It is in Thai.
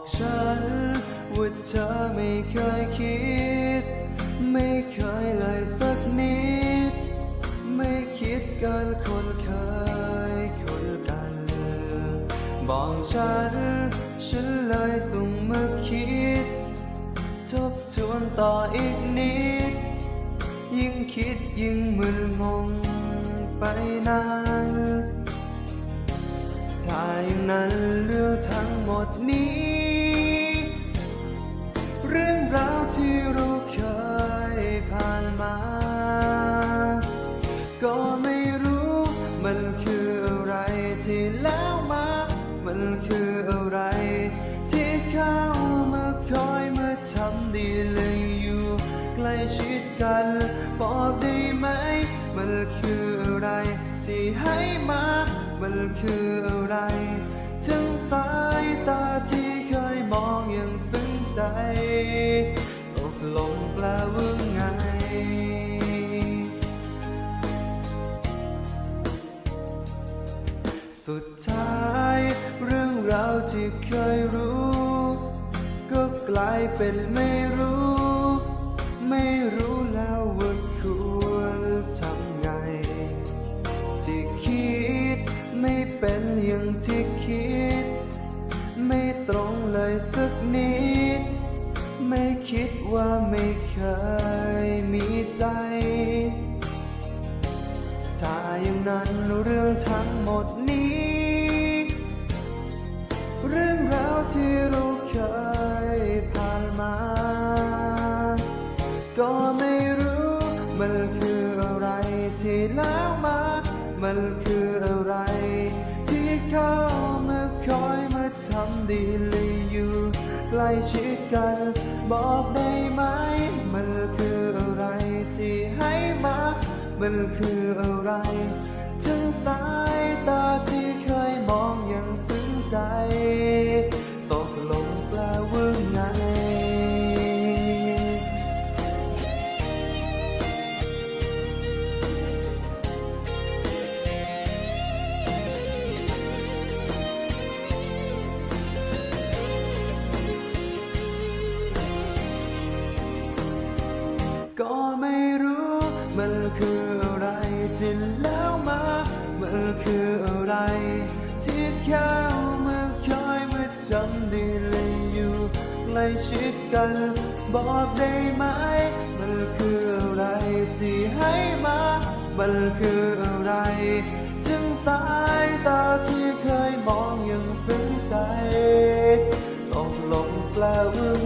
บอกฉันว่าเธอไม่เคยคิด ไม่เคยเลยสักนิด ไม่คิดเกินคนเคยคนกันบอกฉัน ฉันเลยต้องมาคิด ทบทวนต่ออีกนิด ยิ่งคิดยิ่งมึนงงไปนานถ้าอย่างนั้นเรื่องทั้งหมดนี้ ที่เราเคยผ่านมา ก็ไม่รู้มันคืออะไรที่แล้วมา มันคืออะไร ที่เข้ามาคอยมาทำดีเลยอยู่ใกล้ชิดกันบอกได้ไหม มันคืออะไรที่ให้มา มันคืออะไรถึงสายตาที่เคยมองอย่างซึ้งใจ ลงแปลว่าไง สุดท้ายเรื่องราวที่เคยรู้ ก็กลายเป็นไม่รู้ ไม่รู้แล้วว่าควรทำไง ที่คิดไม่เป็นอย่างที่ ว่าไม่เคยมีใจ ถ้าอย่างนั้นเรื่องทั้งหมดนี้ เรื่องราวที่เราเคยผ่านมา ก็ไม่รู้มันคืออะไรที่แล้วมา มันคืออะไร ที่เข้ามาคอยมาทำดีเล ล้ชิดกัน บอกได้ไหม มันคืออะไรที่ให้มา มันคืออะไร ถึงสายตาที่เคยมองอย่างซึ้งใจ ก็ไม่รู้ มันคืออะไรที่แล้วมา มันคืออะไร ที่เข้ามาคอยมาจำดีเลยอยู่ใกล้ชิดกัน บอกได้ไหม มันคืออะไรที่ให้มา มันคืออะไรถึงสายตาที่เคยมองอย่างซึ้งใจตกลงแปลว่า